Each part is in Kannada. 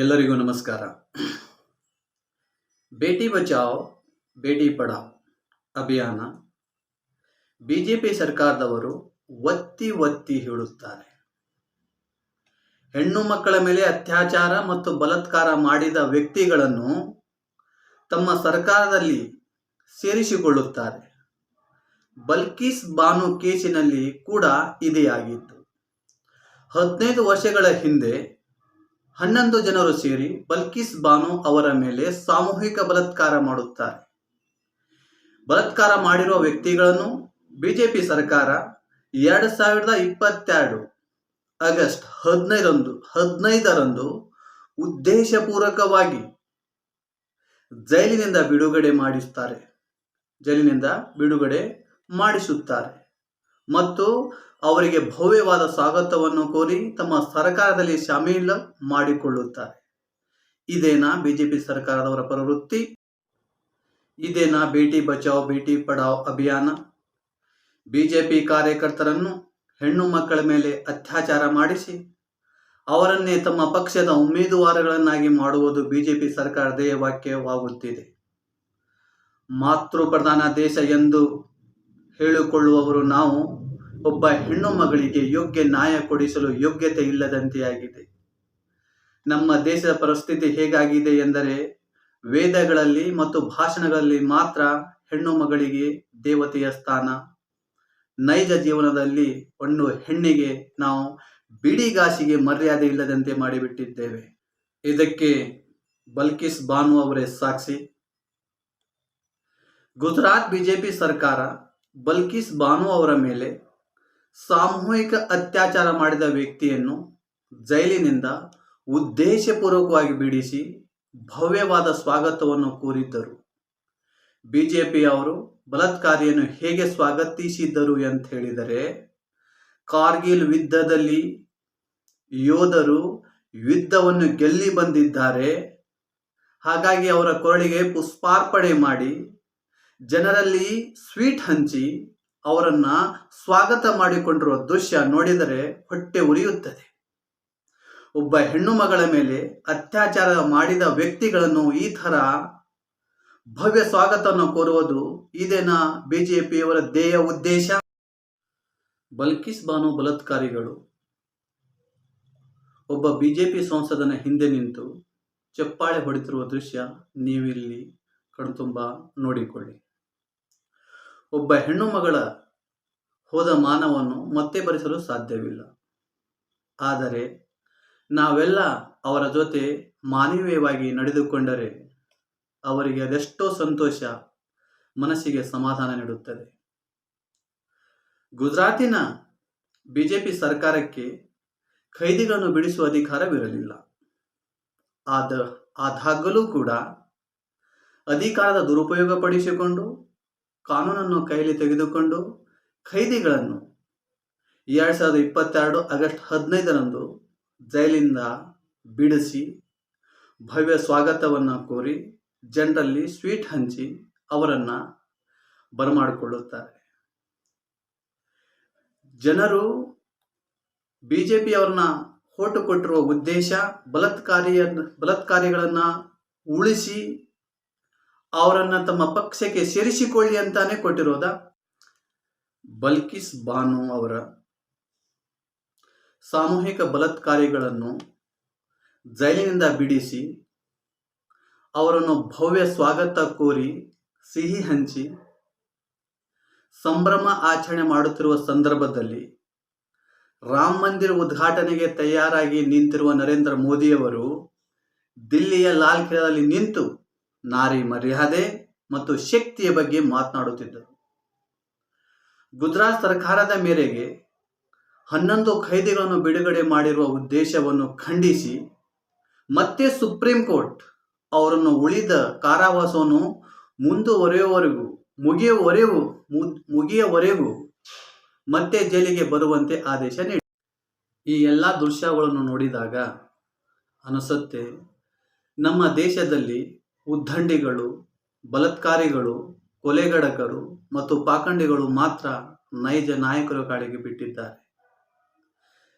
ಎಲ್ಲರಿಗೂ ನಮಸ್ಕಾರ. ಬೇಟಿ ಬಚಾವ್, ಬೇಟಿ ಪಡಾವ್ ಅಭಿಯಾನ ಬಿಜೆಪಿ ಸರ್ಕಾರದವರು ಒತ್ತಿ ಒತ್ತಿ ಹೇಳುತ್ತಾರೆ. ಹೆಣ್ಣು ಮಕ್ಕಳ ಮೇಲೆ ಅತ್ಯಾಚಾರ ಮತ್ತು ಬಲತ್ಕಾರ ಮಾಡಿದ ವ್ಯಕ್ತಿಗಳನ್ನು ತಮ್ಮ ಸರ್ಕಾರದಲ್ಲಿ ಸೇರಿಸಿಕೊಳ್ಳುತ್ತಾರೆ. ಬಲ್ಕಿಸ್ ಬಾನು ಕೇಸಿನಲ್ಲಿ ಕೂಡ ಇದೇ ಆಗಿತ್ತು. ಹದಿನೈದು ವರ್ಷಗಳ ಹಿಂದೆ ಹನ್ನೊಂದು ಜನರು ಸೇರಿ ಬಲ್ಕಿಸ್ ಬಾನು ಅವರ ಮೇಲೆ ಸಾಮೂಹಿಕ ಬಲತ್ಕಾರ ಮಾಡುತ್ತಾರೆ. ಬಲಾತ್ಕಾರ ಮಾಡಿರುವ ವ್ಯಕ್ತಿಗಳನ್ನು ಬಿಜೆಪಿ ಸರ್ಕಾರ ಎರಡು ಸಾವಿರದ ಇಪ್ಪತ್ತೆರಡು ಆಗಸ್ಟ್ ಹದಿನೈದರಂದು ಹದಿನೈದರಂದು ಉದ್ದೇಶಪೂರ್ವಕವಾಗಿ ಜೈಲಿನಿಂದ ಬಿಡುಗಡೆ ಮಾಡಿಸುತ್ತಾರೆ ಜೈಲಿನಿಂದ ಬಿಡುಗಡೆ ಮಾಡಿಸುತ್ತಾರೆ. ಮತ್ತು ಅವರಿಗೆ ಭವ್ಯವಾದ ಸ್ವಾಗತವನ್ನು ಕೋರಿ ತಮ್ಮ ಸರ್ಕಾರದಲ್ಲಿ ಶಾಮೀಲ ಮಾಡಿಕೊಳ್ಳುತ್ತಾರೆ. ಇದೇನಾ ಬಿಜೆಪಿ ಸರ್ಕಾರದವರ ಪ್ರವೃತ್ತಿ. ಇದೇನಾ ಬೇಟಿ ಬಚಾವ್, ಬೇಟಿ ಪಡಾವ್ ಅಭಿಯಾನ. ಬಿಜೆಪಿ ಕಾರ್ಯಕರ್ತರನ್ನು ಹೆಣ್ಣು ಮಕ್ಕಳ ಮೇಲೆ ಅತ್ಯಾಚಾರ ಮಾಡಿಸಿ, ಅವರನ್ನೇ ತಮ್ಮ ಪಕ್ಷದ ಉಮೇದುವಾರಗಳನ್ನಾಗಿ ಮಾಡುವುದು ಬಿಜೆಪಿ ಸರ್ಕಾರ ಧ್ಯೇಯವಾಕ್ಯವಾಗುತ್ತಿದೆ. ಮಾತೃ ಪ್ರಧಾನ ದೇಶ ಎಂದು ಹೇಳಿಕೊಳ್ಳುವವರು ನಾವು ಒಬ್ಬ ಹೆಣ್ಣು ಮಗಳಿಗೆ ಯೋಗ್ಯ ನ್ಯಾಯ ಕೊಡಿಸಲು ಯೋಗ್ಯತೆ ಇಲ್ಲದಂತೆಯಾಗಿದೆ. ನಮ್ಮ ದೇಶದ ಪರಿಸ್ಥಿತಿ ಹೇಗಾಗಿದೆ ಎಂದರೆ ವೇದಗಳಲ್ಲಿ ಮತ್ತು ಭಾಷಣಗಳಲ್ಲಿ ಮಾತ್ರ ಹೆಣ್ಣು ಮಗಳಿಗೆ ದೇವತೆಯ ಸ್ಥಾನ. ನೈಜ ಜೀವನದಲ್ಲಿ ಒಂದು ಹೆಣ್ಣಿಗೆ ನಾವು ಬಿಡಿಗಾಸಿಗೆ ಮರ್ಯಾದೆ ಇಲ್ಲದಂತೆ ಮಾಡಿಬಿಟ್ಟಿದ್ದೇವೆ. ಇದಕ್ಕೆ ಬಲ್ಕಿಸ್ ಬಾನು ಅವರೇ ಸಾಕ್ಷಿ. ಗುಜರಾತ್ ಬಿಜೆಪಿ ಸರ್ಕಾರ ಬಲ್ಕಿಸ್ ಬಾನು ಅವರ ಮೇಲೆ ಸಾಮೂಹಿಕ ಅತ್ಯಾಚಾರ ಮಾಡಿದ ವ್ಯಕ್ತಿಯನ್ನು ಜೈಲಿನಿಂದ ಉದ್ದೇಶಪೂರ್ವಕವಾಗಿ ಬಿಡಿಸಿ ಭವ್ಯವಾದ ಸ್ವಾಗತವನ್ನು ಕೋರಿದ್ದರು. ಬಿಜೆಪಿಯವರು ಬಲತ್ಕಾರಿಯನ್ನು ಹೇಗೆ ಸ್ವಾಗತಿಸಿದ್ದರು ಅಂತ ಹೇಳಿದರೆ, ಕಾರ್ಗಿಲ್ ಯುದ್ಧದಲ್ಲಿ ಯೋಧರು ಯುದ್ಧವನ್ನು ಗೆಲ್ಲಿ ಬಂದಿದ್ದಾರೆ, ಹಾಗಾಗಿ ಅವರ ಕೊರಳಿಗೆ ಪುಷ್ಪಾರ್ಪಣೆ ಮಾಡಿ ಜನರಲ್ಲಿ ಸ್ವೀಟ್ ಹಂಚಿ ಅವರನ್ನ ಸ್ವಾಗತ ಮಾಡಿಕೊಂಡಿರುವ ದೃಶ್ಯ ನೋಡಿದರೆ ಹೊಟ್ಟೆ ಉರಿಯುತ್ತದೆ. ಒಬ್ಬ ಹೆಣ್ಣು ಮಗಳ ಮೇಲೆ ಅತ್ಯಾಚಾರ ಮಾಡಿದ ವ್ಯಕ್ತಿಗಳನ್ನು ಈ ಥರ ಭವ್ಯ ಸ್ವಾಗತವನ್ನು ಕೋರುವುದು ಇದೇನಾ ಬಿಜೆಪಿಯವರ ಧ್ಯೇಯ ಉದ್ದೇಶ? ಬಲ್ಕಿಸ್ ಬಾನು ಬಲಾತ್ಕಾರಿಗಳು. ಒಬ್ಬ ಬಿಜೆಪಿ ಸಂಸದನ ಹಿಂದೆ ನಿಂತು ಚಪ್ಪಾಳೆ ಹೊಡೆತಿರುವ ದೃಶ್ಯ ನೀವಿಲ್ಲಿ ಕಣ್ತುಂಬ ನೋಡಿಕೊಳ್ಳಿ. ಒಬ್ಬ ಹೆಣ್ಣು ಮಗಳ ಹೋದ ಮಾನವನ್ನು ಮತ್ತೆ ಭರಿಸಲು ಸಾಧ್ಯವಿಲ್ಲ. ಆದರೆ ನಾವೆಲ್ಲ ಅವರ ಜೊತೆ ಮಾನವೀಯವಾಗಿ ನಡೆದುಕೊಂಡರೆ ಅವರಿಗೆ ಅದೆಷ್ಟೋ ಸಂತೋಷ ಮನಸ್ಸಿಗೆ ಸಮಾಧಾನ ನೀಡುತ್ತದೆ. ಗುಜರಾತಿನ ಬಿಜೆಪಿ ಸರ್ಕಾರಕ್ಕೆ ಖೈದಿಗಳನ್ನು ಬಿಡಿಸುವ ಅಧಿಕಾರವಿರಲಿಲ್ಲ. ಆದ ಆದಾಗಲೂ ಕೂಡ ಅಧಿಕಾರದ ದುರುಪಯೋಗ ಪಡಿಸಿಕೊಂಡು ಕಾನೂನನ್ನು ಕೈಲಿ ತೆಗೆದುಕೊಂಡು ಖೈದಿಗಳನ್ನು ಎರಡು ಸಾವಿರದ ಇಪ್ಪತ್ತೆರಡು ಆಗಸ್ಟ್ ಹದಿನೈದರಂದು ಜೈಲಿಂದ ಬಿಡಿಸಿ ಭವ್ಯ ಸ್ವಾಗತವನ್ನು ಕೋರಿ ಜನರಲ್ಲಿ ಸ್ವೀಟ್ ಹಂಚಿ ಅವರನ್ನು ಬರಮಾಡಿಕೊಳ್ಳುತ್ತಾರೆ. ಜನರು ಬಿ ಜೆ ಪಿಯವ್ರನ್ನ ಹೋಟು ಕೊಟ್ಟಿರುವ ಉದ್ದೇಶ ಬಲತ್ಕಾರಿಯ ಬಲತ್ಕಾರಿಗಳನ್ನು ಉಳಿಸಿ ಅವರನ್ನ ತಮ್ಮ ಪಕ್ಷಕ್ಕೆ ಸೇರಿಸಿಕೊಳ್ಳಿ ಅಂತಾನೆ ಕೊಟ್ಟಿರೋದ? ಬಲ್ಕಿಸ್ ಬಾನು ಅವರ ಸಾಮೂಹಿಕ ಬಲತ್ಕಾರಿಗಳನ್ನು ಜೈಲಿನಿಂದ ಬಿಡಿಸಿ, ಅವರನ್ನು ಭವ್ಯ ಸ್ವಾಗತ ಕೋರಿ ಸಿಹಿ ಹಂಚಿ, ಸಂಭ್ರಮ ಆಚರಣೆ ಮಾಡುತ್ತಿರುವ ಸಂದರ್ಭದಲ್ಲಿ ರಾಮ ಮಂದಿರ ಉದ್ಘಾಟನೆಗೆ ತಯಾರಾಗಿ ನಿಂತಿರುವ ನರೇಂದ್ರ ಮೋದಿಯವರು ದಿಲ್ಲಿಯ ಲಾಲ್ ಕಿಲಾದಲ್ಲಿ ನಿಂತು ನಾರಿ ಮರ್ಯಾದೆ ಮತ್ತು ಶಕ್ತಿಯ ಬಗ್ಗೆ ಮಾತನಾಡುತ್ತಿದ್ದರು. ಗುಜರಾತ್ ಸರ್ಕಾರದ ಮೇರೆಗೆ ಹನ್ನೊಂದು ಖೈದಿಗಳನ್ನು ಬಿಡುಗಡೆ ಮಾಡಿರುವ ಉದ್ದೇಶವನ್ನು ಖಂಡಿಸಿ ಮತ್ತೆ ಸುಪ್ರೀಂ ಕೋರ್ಟ್ ಅವರನ್ನು ಉಳಿದ ಕಾರಾವಾಸವನ್ನು ಮುಂದುವರೆಯುವವರೆಗೂ, ಮುಗಿಯುವವರೆಗೂ ಮುಗಿಯವರೆಗೂ ಮತ್ತೆ ಜೈಲಿಗೆ ಬರುವಂತೆ ಆದೇಶ ನೀಡಿ. ಈ ಎಲ್ಲ ದೃಶ್ಯಗಳನ್ನು ನೋಡಿದಾಗ ಅನಿಸುತ್ತೆ, ನಮ್ಮ ದೇಶದಲ್ಲಿ ಉದ್ದಂಡಿಗಳು, ಬಲತ್ಕಾರಿಗಳು, ಕೊಲೆಗಡಕರು ಮತ್ತು ಪಾಖಂಡಿಗಳು ಮಾತ್ರ ನೈಜ ನಾಯಕರ ಕಾಡಿಗೆ ಬಿಟ್ಟಿದ್ದಾರೆ.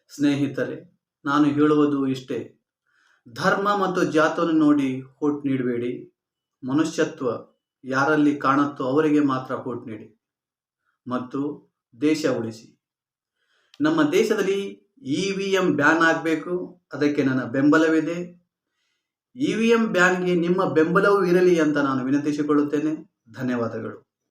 ಸ್ನೇಹಿತರೆ, ನಾನು ಹೇಳುವುದು ಇಷ್ಟೇ. ಧರ್ಮ ಮತ್ತು ಜಾತವನ್ನು ನೋಡಿ ಹೋಟ್ ನೀಡಬೇಡಿ. ಮನುಷ್ಯತ್ವ ಯಾರಲ್ಲಿ ಕಾಣುತ್ತೋ ಅವರಿಗೆ ಮಾತ್ರ ಹೋಟ್ ನೀಡಿ. ಮತ್ತು ದೇಶ ಉಳಿಸಿ. ನಮ್ಮ ದೇಶದಲ್ಲಿ ಇ ವಿ ಎಂ ಬ್ಯಾನ್ ಆಗಬೇಕು, ಅದಕ್ಕೆ ನನ್ನ ಬೆಂಬಲವಿದೆ. ಇ ವಿ ಎಂ ಬ್ಯಾನ್ಗೆ ನಿಮ್ಮ ಬೆಂಬಲವೂ ಇರಲಿ ಅಂತ ನಾನು ವಿನಂತಿಸಿಕೊಳ್ಳುತ್ತೇನೆ. ಧನ್ಯವಾದಗಳು.